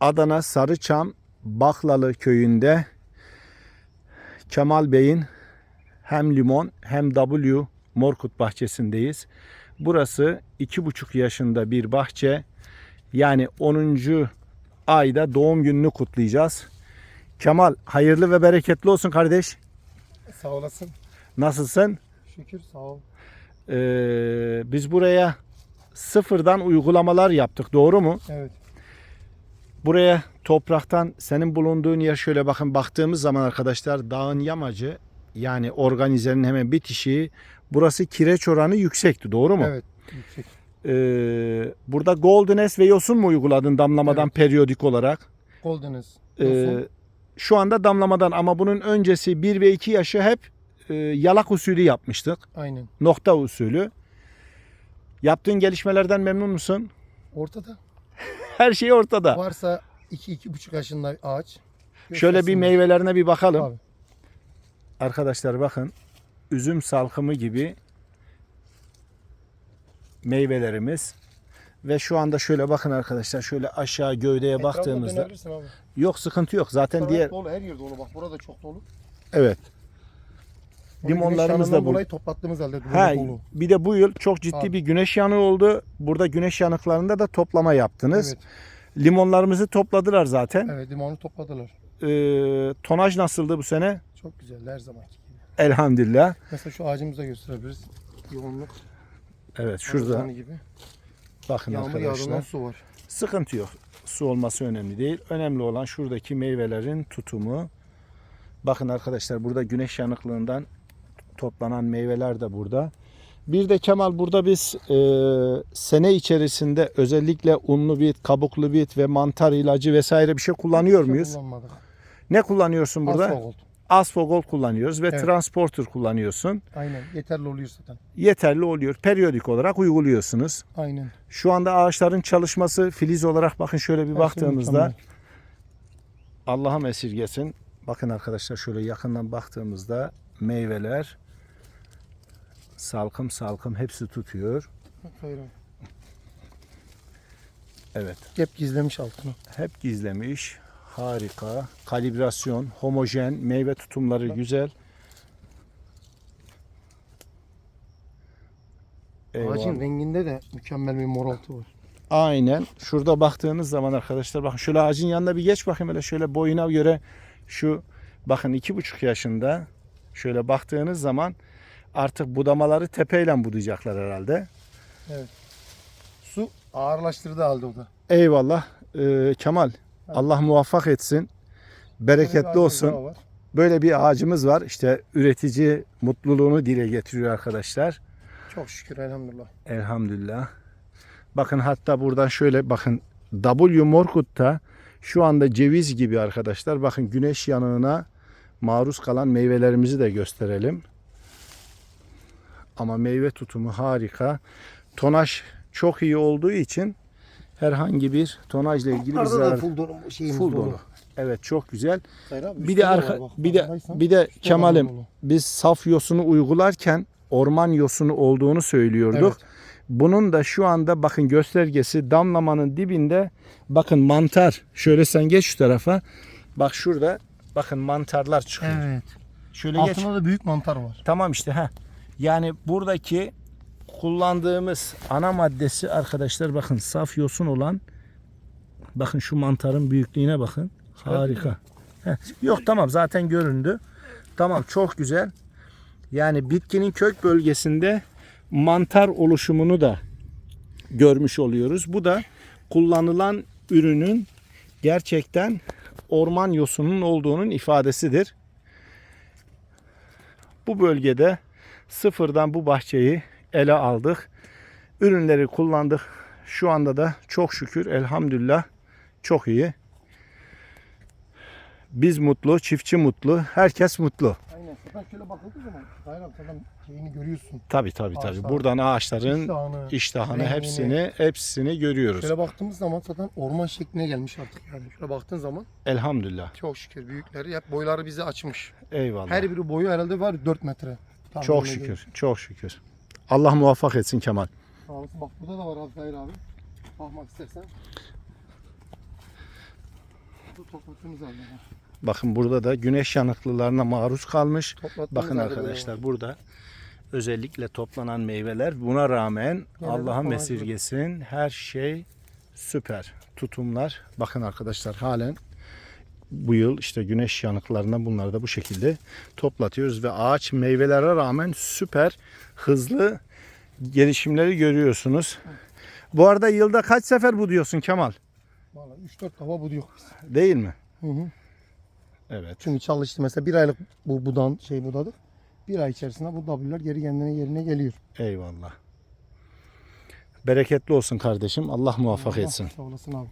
Adana Sarıçam Baklalı köyünde Kemal Bey'in hem limon hem W Morkut bahçesindeyiz. Burası iki buçuk yaşında bir bahçe. Yani 10. ayda doğum gününü kutlayacağız. Kemal hayırlı ve bereketli olsun kardeş. Sağ olasın. Nasılsın? Şükür sağ ol. Ee, biz buraya sıfırdan uygulamalar yaptık. Doğru mu? Evet. Buraya topraktan senin bulunduğun yer şöyle bakın baktığımız zaman arkadaşlar dağın yamacı yani organizenin hemen bitişi burası kireç oranı yüksekti. Doğru mu? Evet. Yüksek. Ee, burada Golden S ve Yosun mu uyguladın damlamadan Evet. periyodik olarak? Golden'ız. Ee, şu anda damlamadan ama bunun öncesi 1 ve 2 yaşı hep e, yalak usulü yapmıştık. Aynen. Nokta usulü. Yaptığın gelişmelerden memnun musun? Ortada. Her şey ortada. Varsa 2-2,5 yaşında ağaç. Şöyle bir meyvelerine bir bakalım. Abi. Arkadaşlar bakın üzüm salkımı gibi meyvelerimiz ve şu anda şöyle bakın arkadaşlar şöyle aşağı gövdeye Etrafına baktığımızda yok sıkıntı yok zaten Taraf diğer dolu her yer dolu bak burada çok dolu. evet Onu güneş limonlarımız da bu. dolayı toplattığımız halde dolu. bir de bu yıl çok ciddi Abi. bir güneş yanığı oldu. Burada güneş yanıklarında da toplama yaptınız. Evet. Limonlarımızı topladılar zaten. Evet limonu topladılar. Ee, tonaj nasıldı bu sene? Çok güzel her zamanki gibi. Elhamdülillah. Mesela şu ağacımızı da gösterebiliriz. Yoğunluk. Evet şurada gibi. bakın Yağmur arkadaşlar. su var. Sıkıntı yok. Su olması önemli değil. Önemli olan şuradaki meyvelerin tutumu. Bakın arkadaşlar burada güneş yanıklığından toplanan meyveler de burada. Bir de Kemal burada biz e, sene içerisinde özellikle unlu bit, kabuklu bit ve mantar ilacı vesaire bir şey kullanıyor Hiçbir şey muyuz? Kullanmadık. Ne kullanıyorsun burada? Asfalt. Asfogol kullanıyoruz ve Evet. transporter kullanıyorsun. Aynen yeterli oluyor zaten. Yeterli oluyor. Periyodik olarak uyguluyorsunuz. Aynen. Şu anda ağaçların çalışması filiz olarak bakın şöyle bir Her şey baktığımızda. Allah'ım esirgesin. Bakın arkadaşlar şöyle yakından baktığımızda meyveler salkım salkım hepsi tutuyor. Bak hayır abi. Evet. Hep gizlemiş altını. Hep gizlemiş. Harika. Kalibrasyon, homojen, meyve tutumları güzel. Eyvallah. Ağacın renginde de mükemmel bir moraltı var. Aynen. Şurada baktığınız zaman arkadaşlar bakın şöyle ağacın yanına bir geç bakayım hele şöyle boyuna göre şu bakın iki buçuk yaşında şöyle baktığınız zaman artık budamaları tepeyle budayacaklar herhalde. Su ağırlaştırdı halde o da. Eyvallah. Ee, Kemal Allah muvaffak etsin. Böyle Bereketli ağacımız olsun. Böyle bir ağacımız var. İşte üretici mutluluğunu dile getiriyor arkadaşlar. Çok şükür elhamdülillah. Elhamdülillah. Bakın hatta buradan şöyle bakın W Morkut'ta şu anda ceviz gibi arkadaşlar. Bakın güneş yanığına maruz kalan meyvelerimizi de gösterelim. Ama meyve tutumu harika. Tonaj çok iyi olduğu için herhangi bir tonajla ilgili bir Arada zarar. full dolu şeyimiz Full dolu. Evet çok güzel. Hayır abi, Bir de var arka, bak, bir de farkındaysan. bir de Kemal'im dolu. biz saf yosunu uygularken orman yosunu olduğunu söylüyorduk. Evet. Bunun da şu anda bakın göstergesi damlamanın dibinde bakın mantar. Şöyle sen geç şu tarafa. Bak şurada bakın mantarlar çıkıyor. Evet. Şöyle geç. Altında da büyük mantar var. Tamam işte ha. Yani buradaki kullandığımız ana maddesi arkadaşlar bakın saf yosun olan bakın şu mantarın büyüklüğüne bakın. Harika. Yok tamam zaten göründü. Tamam çok güzel. Yani bitkinin kök bölgesinde mantar oluşumunu da görmüş oluyoruz. Bu da kullanılan ürünün gerçekten orman yosunun olduğunun ifadesidir. Bu bölgede sıfırdan bu bahçeyi ele aldık. Ürünleri kullandık. Şu anda da çok şükür elhamdülillah çok iyi. Biz mutlu, çiftçi mutlu, herkes mutlu. Aynen. Zaten şöyle bakıldığı zaman zaten şeyini görüyorsun. Tabii tabii tabii. Ağaçlar, Buradan ağaçların İştahını. iştahını rengini. hepsini hepsini görüyoruz. Şöyle baktığımız zaman zaten orman şekline gelmiş artık yani. Şöyle baktığın zaman Elhamdülillah. çok şükür büyükleri hep boyları bize açmış. Eyvallah. Her biri boyu herhalde var 4 metre. Tahmin çok ediyorum. şükür. Çok şükür. Allah muvaffak etsin Kemal. Sağ olasın. Bak burada da var abi Hayır abi. Bakmak istersen. toplattığımız halde. ya. Bakın burada da güneş yanıklılarına maruz kalmış. Toplattığımız Bakın halde böyle arkadaşlar burada özellikle toplanan meyveler buna rağmen Gene de Allah'a kolay mesirgesin her şey süper. Tutumlar bakın arkadaşlar halen bu yıl işte güneş yanıklarından bunları da bu şekilde toplatıyoruz ve ağaç meyvelere rağmen süper hızlı gelişimleri görüyorsunuz. Bu arada yılda kaç sefer bu diyorsun Kemal? Valla 3-4 hava buduyor biz. Değil mi? Hı hı. Evet. Çünkü çalıştı mesela bir aylık bu budan şey budadık. Bir ay içerisinde bu W'ler geri kendine yerine geliyor. Eyvallah. Bereketli olsun kardeşim. Allah muvaffak etsin. Sağ olasın abi.